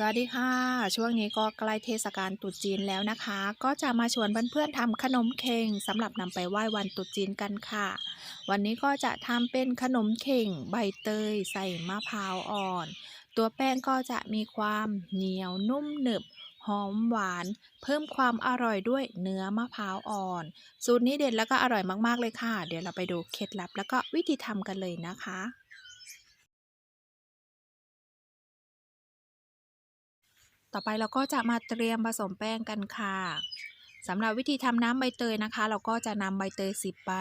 สวัสดีค่ะ ช่วงนี้ก็ใกล้เทศกาลตรุษจีนแล้วนะคะ ก็จะมาชวนเพื่อนๆทำขนมเข่งสำหรับนำไปไหว้วันตรุษจีนกันค่ะ วันนี้ก็จะทำเป็นขนมเข่งใบเตย ใส่มะพร้าวอ่อน ตัวแป้งก็จะมีความเหนียวนุ่มหนึบหอมหวาน เพิ่มความอร่อยด้วยเนื้อมะพร้าวอ่อน สูตรนี้เด็ดแล้วก็อร่อยมากๆเลยค่ะ เดี๋ยวเราไปดูเคล็ดลับแล้วก็วิธีทำกันเลยนะคะ ต่อไปเราก็จะมาเตรียมผสมแป้งกันค่ะสำหรับวิธีทำน้ำใบเตยนะคะ เราก็จะนำใบเตย10ใบ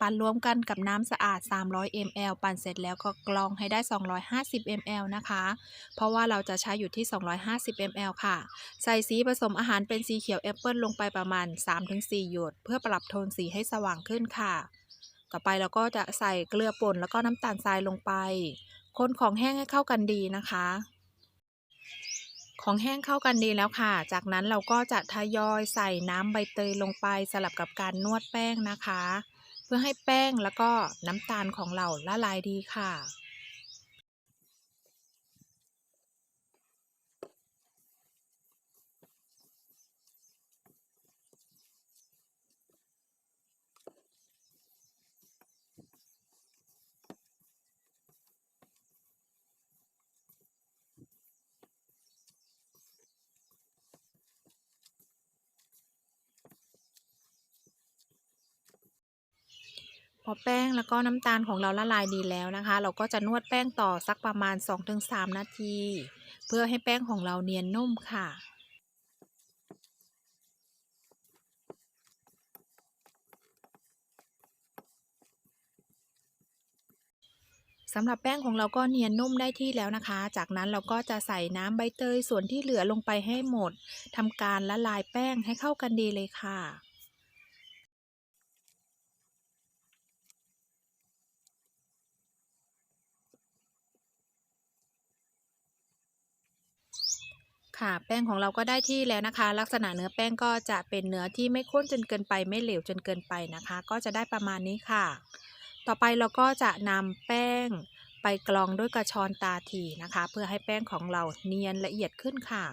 ปั่นรวมกันกับน้ำสะอาด 300 ml ปั่นเสร็จแล้วก็กรองให้ได้ 250 ml นะคะ เพราะว่าเราจะใช้อยู่ที่ 250 ml ค่ะ ใส่สีผสมอาหารเป็นสีเขียวแอปเปิลลงไปประมาณ 3-4 หยด เพื่อปรับโทนสีให้สว่างขึ้นค่ะ ต่อไปเราก็จะใส่เกลือป่นแล้วก็น้ำตาลทรายลงไป คนของแห้งให้เข้ากันดีนะคะ ของแห้งเข้ากันดีแล้วค่ะ จากนั้นเราก็จะทยอยใส่น้ำใบเตยลงไปสลับกับการนวดแป้งนะคะ เพื่อให้แป้งแล้วก็น้ำตาลของเราละลายดีค่ะ พอแป้งแล้วก็น้ำตาลของเราละลายดีแล้วนะคะ เราก็จะนวดแป้งต่อสักประมาณ 2-3 นาที เพื่อให้แป้งของเราเนียนนุ่มค่ะสำหรับแป้งของเราก็เนียนนุ่มได้ที่แล้วนะคะ จากนั้นเราก็จะใส่น้ำใบเตยส่วนที่เหลือลงไปให้หมดทำการละลายแป้งให้เข้ากันดีเลยค่ะ ค่ะ แป้งของเราก็ได้ที่แล้วนะคะ ลักษณะเนื้อแป้งก็จะเป็นเนื้อที่ไม่ข้นจนเกินไปไม่เหลวจนเกินไปนะคะ ก็จะได้ประมาณนี้ค่ะ ต่อไปเราก็จะนำแป้งไปกรองด้วยกระชอนตาทีนะคะ เพื่อให้แป้งของเราเนียนละเอียดขึ้นค่ะ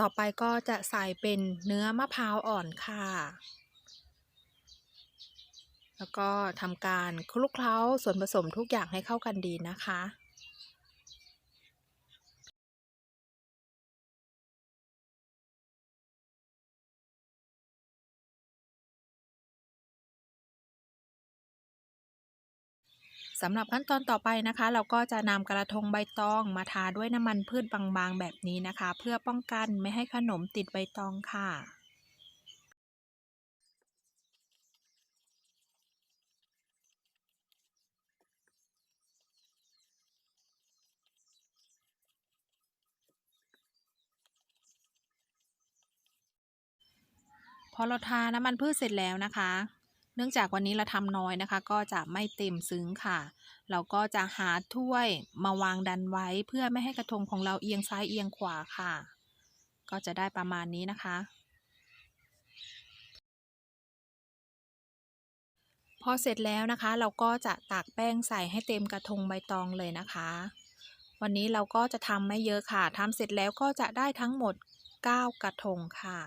ต่อไปก็จะใส่เป็นเนื้อมะพร้าวอ่อนค่ะ แล้วก็ทำการคลุกเคล้าส่วนผสมทุกอย่างให้เข้ากันดีนะคะ สำหรับขั้นตอนต่อไปนะคะ เราก็จะนำกระทงใบตองมาทาด้วยน้ำมันพืชบางๆ แบบนี้นะคะ เพื่อป้องกันไม่ให้ขนมติดใบตองค่ะพอเราทาน้ำมันพืชเสร็จแล้วนะคะ เนื่องจากวันนี้เราทำน้อยนะคะ ก็จะไม่เต็มซึ้งค่ะ เราก็จะหาถ้วยมาวางดันไว้เพื่อไม่ให้กระทงของเราเอียงซ้ายเอียงขวาค่ะ ก็จะได้ประมาณนี้นะคะ พอเสร็จแล้วนะคะ เราก็จะตักแป้งใส่ให้เต็มกระทงใบตองเลยนะคะ วันนี้เราก็จะทำไม่เยอะค่ะทำเสร็จแล้วก็จะได้ทั้งหมด 9 กระทงค่ะ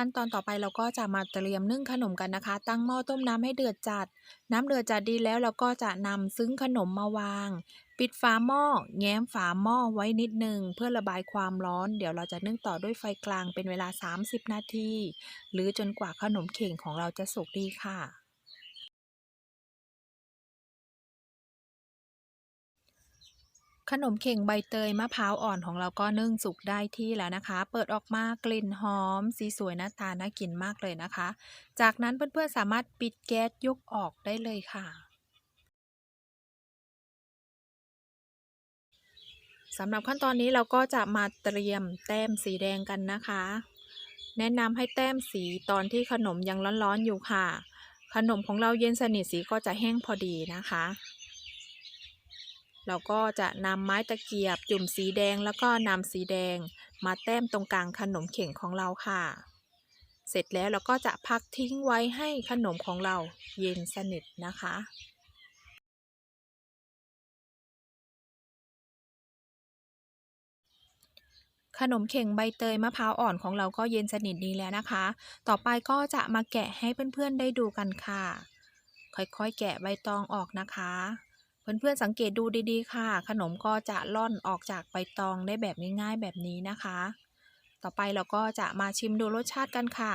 ขั้นตอนต่อไปเราก็จะมาเตรียมนึ่งขนมกันนะคะ ตั้งหม้อต้มน้ำให้เดือดจัด น้ำเดือดจัดดีแล้วเราก็จะนำซึ้งขนมมาวาง ปิดฝาหม้อ แง้มฝาหม้อไว้นิดนึงเพื่อระบายความร้อน เดี๋ยวเราจะนึ่งต่อด้วยไฟกลางเป็นเวลา 30 นาที หรือจนกว่าขนมเข่งของเราจะสุกดีค่ะ ขนมเข่งใบเตยมะพร้าวอ่อนของเราก็นึ่งสุกได้ที่แล้วนะคะ เปิดออกมากลิ่นหอม สีสวยหน้าตาน่ากินมากเลยนะคะ จากนั้นเพื่อนๆสามารถปิดแก๊สยกออกได้เลยค่ะสำหรับขั้นตอนนี้เราก็จะมาเตรียมแต้มสีแดงกันนะคะ แนะนำให้แต้มสีตอนที่ขนมยังร้อนๆอยู่ค่ะ ขนมของเราเย็นสนิทสีก็จะแห้งพอดีนะคะ เราก็จะนำไม้ตะเกียบ จุ่มสีแดงแล้วก็นำสีแดง มาแต้มตรงกลางขนมเข่งของเราค่ะ เสร็จแล้วเราก็จะพักทิ้งไว้ให้ขนมของเราเย็นสนิทนะคะขนมเข่งใบเตยมะพร้าวอ่อนของเราก็เย็นสนิทดีแล้วนะคะ ต่อไปก็จะมาแกะให้เพื่อนๆได้ดูกันค่ะ ค่อยๆแกะใบตองออกนะคะ เพื่อนๆสังเกตดูดีๆค่ะ ขนมก็จะล่อนออกจากใบตองได้แบบง่ายๆแบบนี้นะคะ ต่อไปเราก็จะมาชิมดูรสชาติกันค่ะ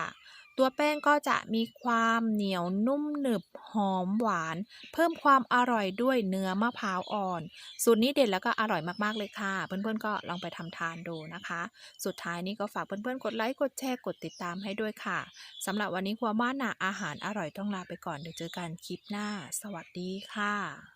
ตัวแป้งก็จะมีความเหนียวนุ่มหนึบหอมหวาน เพิ่มความอร่อยด้วยเนื้อมะพร้าวอ่อน สูตรนี้เด็ดแล้วก็อร่อยมากๆเลยค่ะ เพื่อนๆก็ลองไปทำทานดูนะคะ สุดท้ายนี้ก็ฝากเพื่อนๆกดไลค์กดแชร์กดติดตามให้ด้วยค่ะสำหรับวันนี้ครัวบ้านนาอาหารอร่อยต้องลาไปก่อนเดี๋ยวเจอกันคลิปหน้า สวัสดีค่ะ